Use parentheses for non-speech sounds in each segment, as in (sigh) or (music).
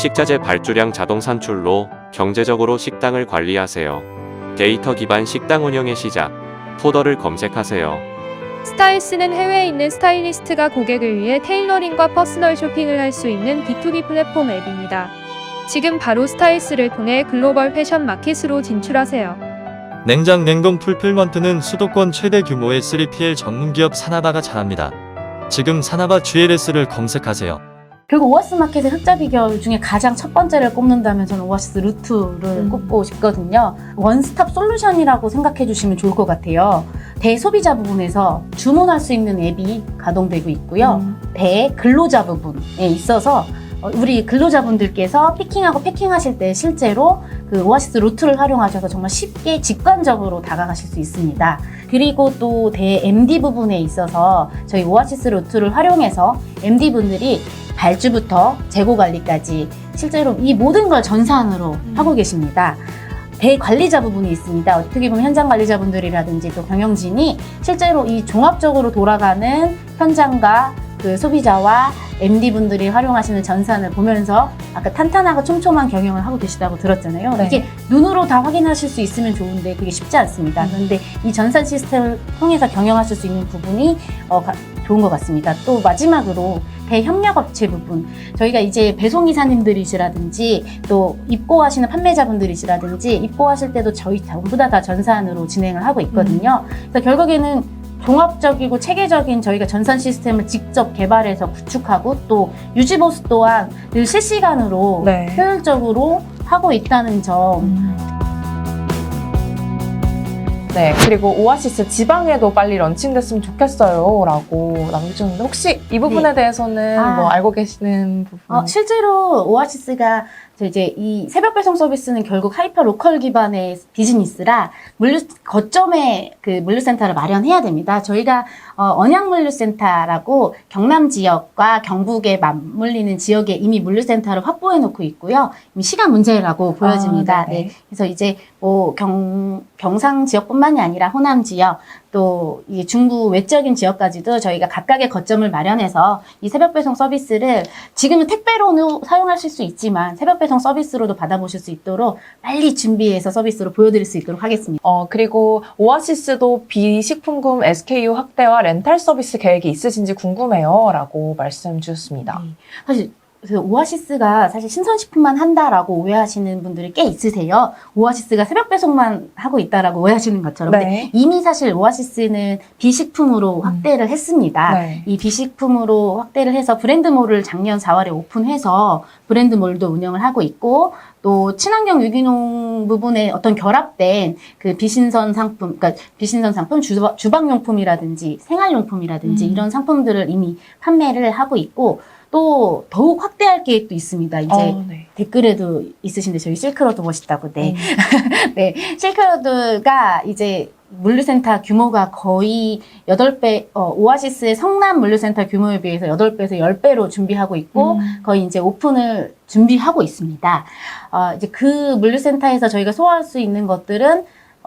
식자재 발주량 자동 산출로 경제적으로 식당을 관리하세요. 데이터 기반 식당 운영의 시작. 포더를 검색하세요. 스타일스는 해외에 있는 스타일리스트가 고객을 위해 테일러링과 퍼스널 쇼핑을 할 수 있는 B2B 플랫폼 앱입니다. 지금 바로 스타일스를 통해 글로벌 패션 마켓으로 진출하세요. 냉장 냉동 풀필먼트는 수도권 최대 규모의 3PL 전문 기업 사나바가 잘합니다. 지금 사나바 GLS를 검색하세요. 결국 오아시스 마켓의 흑자 비결 중에 가장 첫 번째를 꼽는다면 저는 오아시스 루트를 음. 꼽고 싶거든요. 원스톱 솔루션이라고 생각해 주시면 좋을 것 같아요. 대소비자 부분에서 주문할 수 있는 앱이 가동되고 있고요. 음. 대 근로자 부분에 있어서 어, 우리 근로자분들께서 피킹하고 패킹하실 때 실제로 그 오아시스 루트를 활용하셔서 정말 쉽게 직관적으로 다가가실 수 있습니다. 그리고 또 대 MD 부분에 있어서 저희 오아시스 루트를 활용해서 MD 분들이 발주부터 재고 관리까지 실제로 이 모든 걸 전산으로 하고 계십니다. 대관리자 부분이 있습니다. 어떻게 보면 현장 관리자분들이라든지 또 경영진이 실제로 이 종합적으로 돌아가는 현장과 그 소비자와 MD분들이 활용하시는 전산을 보면서 아까 탄탄하고 촘촘한 경영을 하고 계시다고 들었잖아요. 네. 이게 눈으로 다 확인하실 수 있으면 좋은데 그게 쉽지 않습니다. 그런데 이 전산 시스템을 통해서 경영하실 수 있는 부분이 어, 가- 좋은 것 같습니다. 또 마지막으로 대협력업체 부분. 저희가 이제 배송이사님들이시라든지 또 입고하시는 판매자분들이시라든지 입고하실 때도 저희 전부 다, 다 전산으로 진행을 하고 있거든요. 그래서 결국에는 종합적이고 체계적인 저희가 전산 시스템을 직접 개발해서 구축하고 또 유지 보수 또한 늘 실시간으로 네. 효율적으로 하고 있다는 점 음. 네, 그리고 오아시스 지방에도 빨리 런칭됐으면 좋겠어요. 라고 남겨주셨는데, 혹시 이 부분에 대해서는 아. 뭐 알고 계시는 부분? 어, 실제로 오아시스가 저 이제 이 새벽 배송 서비스는 결국 하이퍼 로컬 기반의 비즈니스라 물류 거점에 그 물류센터를 마련해야 됩니다. 저희가 어, 언양물류센터라고 경남 지역과 경북에 맞물리는 지역에 이미 물류센터를 확보해 놓고 있고요. 이미 시간 문제라고 보여집니다. 아. 네. 그래서 이제 뭐 경, 경상 지역뿐만이 아니라 호남 지역 또 이 중부 외적인 지역까지도 저희가 각각의 거점을 마련해서 이 새벽 배송 서비스를 지금은 택배로는 사용하실 수 있지만 새벽 배송 서비스로도 받아보실 수 있도록 빨리 준비해서 서비스로 보여드릴 수 있도록 하겠습니다. 어, 그리고 오아시스도 비식품금 SKU 확대와 렌탈 서비스 계획이 있으신지 궁금해요. 라고 말씀 주셨습니다. 네. 사실 그 오아시스가 사실 신선식품만 한다라고 오해하시는 분들이 꽤 있으세요. 오아시스가 새벽 배송만 하고 있다라고 (laughs) 오해하시는 것처럼. 근데 네. 이미 사실 오아시스는 비식품으로 확대를 했습니다. 네. 이 비식품으로 확대를 해서 브랜드몰을 작년 4월에 오픈해서 브랜드몰도 운영을 하고 있고 또 친환경 유기농 부분에 어떤 결합된 그 비신선 상품, 그러니까 비신선 상품, 주방, 주방용품이라든지 생활용품이라든지 음. 이런 상품들을 이미 판매를 하고 있고 또 더욱 확대할 계획도 있습니다. 이제 어, 네. 댓글에도 있으신데 저희 실크로드 멋있다고 네. 음. (laughs) 네, 실크로드가 이제 물류센터 규모가 거의 8배, 어, 오아시스의 성남 물류센터 규모에 비해서 8배에서 10배로 준비하고 있고, 음. 거의 이제 오픈을 준비하고 있습니다. 어, 이제 그 물류센터에서 저희가 소화할 수 있는 것들은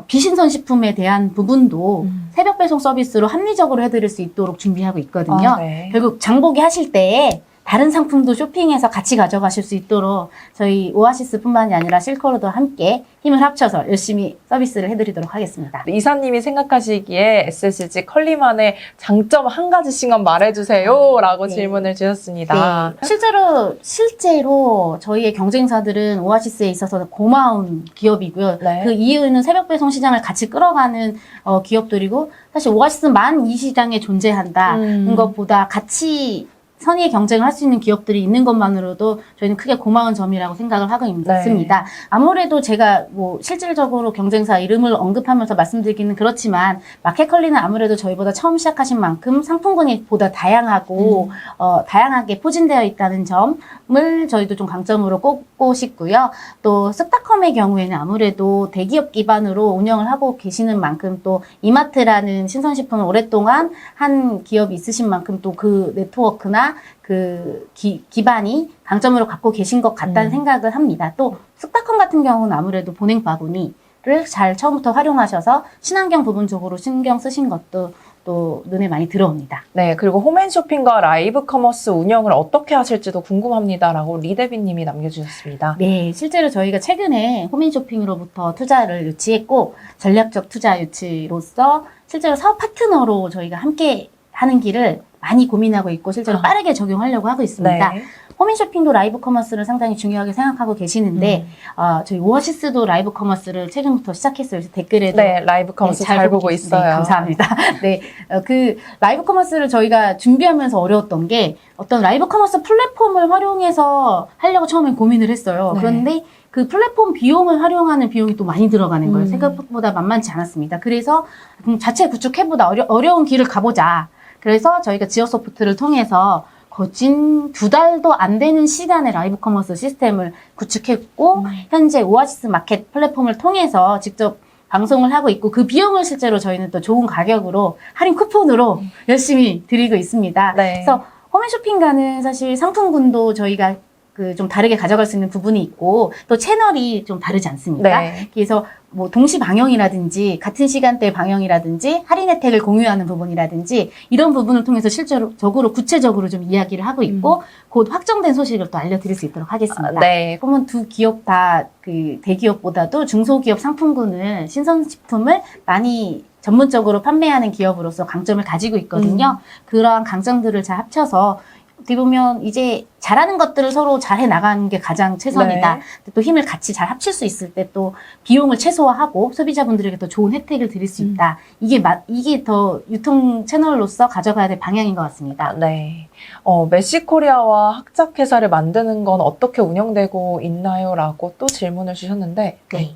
비신선 식품에 대한 부분도 음. 새벽 배송 서비스로 합리적으로 해드릴 수 있도록 준비하고 있거든요. 아, 네. 결국 장보기 하실 때에 다른 상품도 쇼핑해서 같이 가져가실 수 있도록 저희 오아시스뿐만이 아니라 실커로도 함께 힘을 합쳐서 열심히 서비스를 해드리도록 하겠습니다. 이사님이 생각하시기에 SSG 컬리만의 장점 한 가지씩만 말해주세요. 라고 네. 질문을 주셨습니다. 네. 실제로 실제로 저희의 경쟁사들은 오아시스에 있어서 고마운 기업이고요. 네. 그 이유는 새벽 배송 시장을 같이 끌어가는 어, 기업들이고 사실 오아시스만 이 시장에 존재한다는 음. 것보다 같이 선의의 경쟁을 할 수 있는 기업들이 있는 것만으로도 저희는 크게 고마운 점이라고 생각을 하고 네. 있습니다. 아무래도 제가 뭐 실질적으로 경쟁사 이름을 언급하면서 말씀드리기는 그렇지만 마켓컬리는 아무래도 저희보다 처음 시작하신 만큼 상품군이 보다 다양하고 어, 다양하게 포진되어 있다는 점을 저희도 좀 강점으로 꼽고 싶고요. 또 쓱닷컴의 경우에는 아무래도 대기업 기반으로 운영을 하고 계시는 만큼 또 이마트라는 신선식품을 오랫동안 한 기업이 있으신 만큼 또 그 네트워크나 그 기, 기반이 강점으로 갖고 계신 것 같다는 음. 생각을 합니다. 또 쓱닷컴 같은 경우는 아무래도 보냉 바구니를 잘 처음부터 활용하셔서 친환경 부분 쪽으로 신경 쓰신 것도 또 눈에 많이 들어옵니다. 네, 그리고 홈앤쇼핑과 라이브 커머스 운영을 어떻게 하실지도 궁금합니다라고 리데비님이 남겨주셨습니다. 네, 실제로 저희가 최근에 호민쇼핑으로부터 투자를 유치했고 전략적 투자 유치로서 실제로 사업 파트너로 저희가 함께 하는 길을 많이 고민하고 있고 실제로 아. 빠르게 적용하려고 하고 있습니다. 네. 호민쇼핑도 라이브 커머스를 상당히 중요하게 생각하고 계시는데 음. 어, 저희 오아시스도 라이브 커머스를 최근부터 시작했어요. 댓글에도 네, 라이브 커머스 네, 잘, 보고 계십니다. 있어요. 네, 감사합니다. (laughs) 네, 어, 그 라이브 커머스를 저희가 준비하면서 어려웠던 게 어떤 라이브 커머스 플랫폼을 활용해서 하려고 처음엔 고민을 했어요. 네. 그런데 그 플랫폼 비용을 활용하는 비용이 또 많이 들어가는 거예요. 음. 생각보다 만만치 않았습니다. 그래서 음, 자체 구축해보다 어려, 어려운 길을 가보자. 그래서 저희가 지어 소프트를 통해서 거진 두 달도 안 되는 시간에 라이브 커머스 시스템을 구축했고 음. 현재 오아시스 마켓 플랫폼을 통해서 직접 방송을 하고 있고 그 비용을 실제로 저희는 또 좋은 가격으로 할인 쿠폰으로 열심히 드리고 있습니다. 네. 그래서 홈앤쇼핑과는 사실 상품군도 저희가 그 좀 다르게 가져갈 수 있는 부분이 있고 또 채널이 좀 다르지 않습니까? 네. 그래서 뭐 동시 방영이라든지 같은 시간대 방영이라든지 할인 혜택을 공유하는 부분이라든지 이런 부분을 통해서 실제로 적으로 구체적으로 좀 이야기를 하고 있고 곧 확정된 소식을 또 알려드릴 수 있도록 하겠습니다. 음. 아, 네. 그러면 두 기업 다 그 대기업보다도 중소기업 상품군을 신선식품을 많이 전문적으로 판매하는 기업으로서 강점을 가지고 있거든요. 그러한 강점들을 잘 합쳐서 어떻게 보면 이제 잘하는 것들을 서로 잘해 나가는 게 가장 최선이다. 네. 또 힘을 같이 잘 합칠 수 있을 때 또 비용을 최소화하고 소비자분들에게 더 좋은 혜택을 드릴 수 있다. 이게 마, 이게 더 유통 채널로서 가져가야 될 방향인 것 같습니다. 아, 네. 어, 메시코리아와 학자회사를 만드는 건 어떻게 운영되고 있나요? 라고 또 질문을 주셨는데. 네.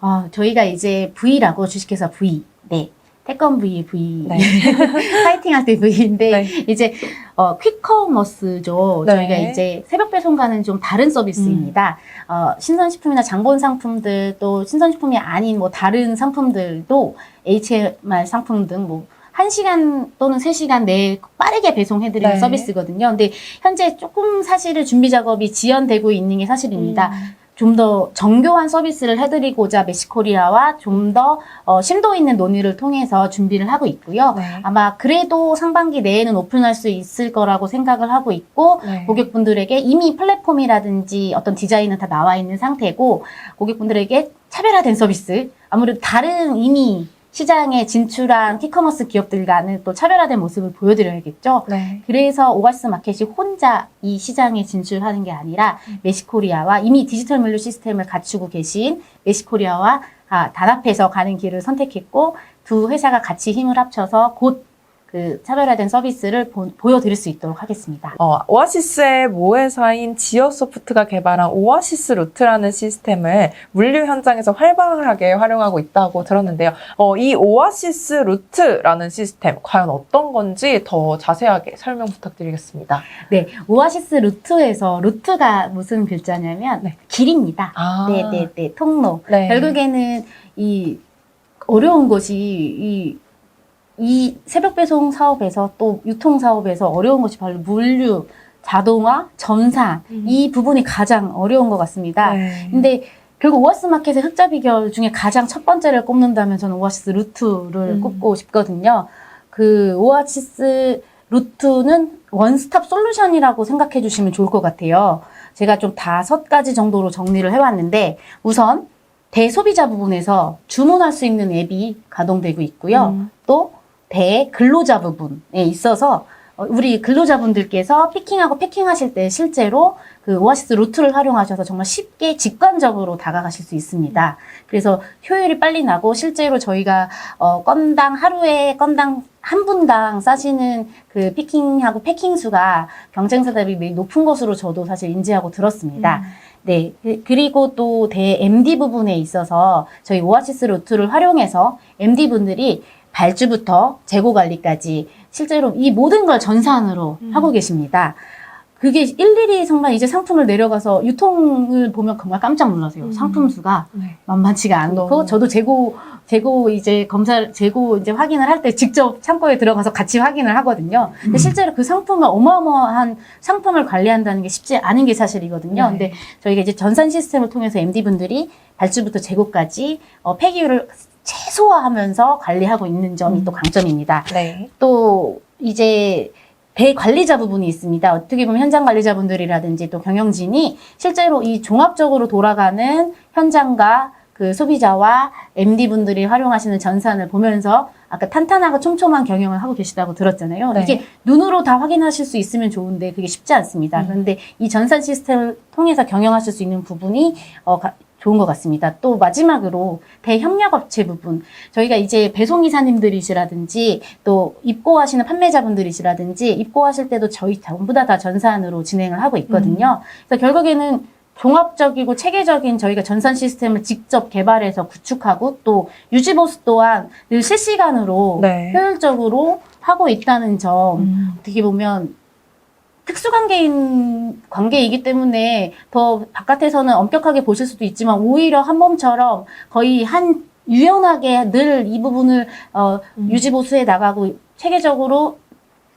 어, 저희가 이제 V라고 주식회사 V. 네. 태권 V, V. 네. (laughs) 파이팅 할때 V인데, 네. 이제, 어, 퀵커머스죠. 네. 저희가 이제 새벽 배송과는 좀 다른 서비스입니다. 어, 신선식품이나 장본 상품들, 또 신선식품이 아닌 뭐 다른 상품들도 HMR 상품 등 뭐, 1시간 또는 3시간 내에 빠르게 배송해드리는 네. 서비스거든요. 근데 현재 조금 사실은 준비 작업이 지연되고 있는 게 사실입니다. 음. 좀 더 정교한 서비스를 해드리고자 메시코리아와 좀더 어, 심도 있는 논의를 통해서 준비를 하고 있고요. 네. 아마 그래도 상반기 내에는 오픈할 수 있을 거라고 생각을 하고 있고 네. 고객분들에게 이미 플랫폼이라든지 어떤 디자인은 다 나와 있는 상태고 고객분들에게 차별화된 서비스 아무래도 다른 이미 시장에 진출한 키커머스 기업들과는 또 차별화된 모습을 보여드려야겠죠. 네. 그래서 오아시스 마켓이 혼자 이 시장에 진출하는 게 아니라 메시코리아와 이미 디지털 물류 시스템을 갖추고 계신 메시코리아와 아, 단합해서 가는 길을 선택했고 두 회사가 같이 힘을 합쳐서 곧 그 차별화된 서비스를 보, 보여드릴 수 있도록 하겠습니다. 어, 오아시스의 모회사인 지어소프트가 개발한 오아시스 루트라는 시스템을 물류 현장에서 활발하게 활용하고 있다고 들었는데요. 어, 이 오아시스 루트라는 시스템 과연 어떤 건지 더 자세하게 설명 부탁드리겠습니다. 네, 오아시스 루트에서 루트가 무슨 글자냐면 네. 길입니다. 아, 네, 네, 네, 통로. 네. 결국에는 이 어려운 것이 이, 이 새벽 배송 사업에서 또 유통 사업에서 어려운 것이 바로 물류, 자동화, 전산 음. 이 부분이 가장 어려운 것 같습니다. 네. 근데 결국 오아시스 마켓의 흑자 비결 중에 가장 첫 번째를 꼽는다면 저는 오아시스 루트를 음. 꼽고 싶거든요. 그 오아시스 루트는 원스톱 솔루션이라고 생각해 주시면 좋을 것 같아요. 제가 좀 다섯 가지 정도로 정리를 해왔는데 우선 대소비자 부분에서 주문할 수 있는 앱이 가동되고 있고요. 음. 또 대근로자 부분에 있어서 어, 우리 근로자분들께서 피킹하고 패킹하실 때 실제로 그 오아시스 루트를 활용하셔서 정말 쉽게 직관적으로 다가가실 수 있습니다. 그래서 효율이 빨리 나고 실제로 저희가 어, 건당 하루에 건당 한 분당 싸시는 그 피킹하고 패킹 수가 경쟁사 대비 매우 높은 것으로 저도 사실 인지하고 들었습니다. 네. 그- 그리고 또 대 MD 부분에 있어서 저희 오아시스 루트를 활용해서 MD 분들이 발주부터 재고 관리까지 실제로 이 모든 걸 전산으로 음. 하고 계십니다. 그게 일일이 정말 이제 상품을 내려가서 유통을 보면 정말 깜짝 놀라세요. 음. 상품 수가 네. 만만치가 않고 너무. 저도 재고 재고 이제 검사 재고 이제 확인을 할 때 직접 창고에 들어가서 같이 확인을 하거든요. 근데 음. 실제로 그 상품을 어마어마한 상품을 관리한다는 게 쉽지 않은 게 사실이거든요. 네. 근데 저희가 이제 전산 시스템을 통해서 MD 분들이 발주부터 재고까지 어, 폐기율을 최소화하면서 관리하고 있는 점이 음. 또 강점입니다. 네. 또 이제 대관리자 부분이 있습니다. 어떻게 보면 현장 관리자분들이라든지 또 경영진이 실제로 이 종합적으로 돌아가는 현장과 그 소비자와 MD분들이 활용하시는 전산을 보면서 아까 탄탄하고 촘촘한 경영을 하고 계시다고 들었잖아요. 네. 이게 눈으로 다 확인하실 수 있으면 좋은데 그게 쉽지 않습니다. 음. 그런데 이 전산 시스템을 통해서 경영하실 수 있는 부분이 어, 가- 좋은 것 같습니다. 또 마지막으로 대협력업체 부분. 저희가 이제 배송이사님들이시라든지 또 입고하시는 판매자분들이시라든지 입고하실 때도 저희 전부 다, 다 전산으로 진행을 하고 있거든요. 그래서 결국에는 종합적이고 체계적인 저희가 전산 시스템을 직접 개발해서 구축하고 또 유지 보수 또한 늘 실시간으로 네. 효율적으로 하고 있다는 점 음. 어떻게 보면 특수관계인 관계이기 때문에 더 바깥에서는 엄격하게 보실 수도 있지만 오히려 한 몸처럼 거의 한 유연하게 늘 이 부분을 어, 음. 유지 보수해 나가고 체계적으로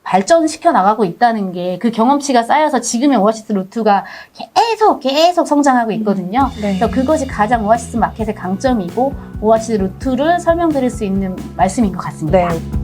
발전시켜 나가고 있다는 게 그 경험치가 쌓여서 지금의 오아시스 루트가 계속 계속 성장하고 있거든요. 네. 그래서 그것이 가장 오아시스 마켓의 강점이고 오아시스 루트를 설명드릴 수 있는 말씀인 것 같습니다. 네.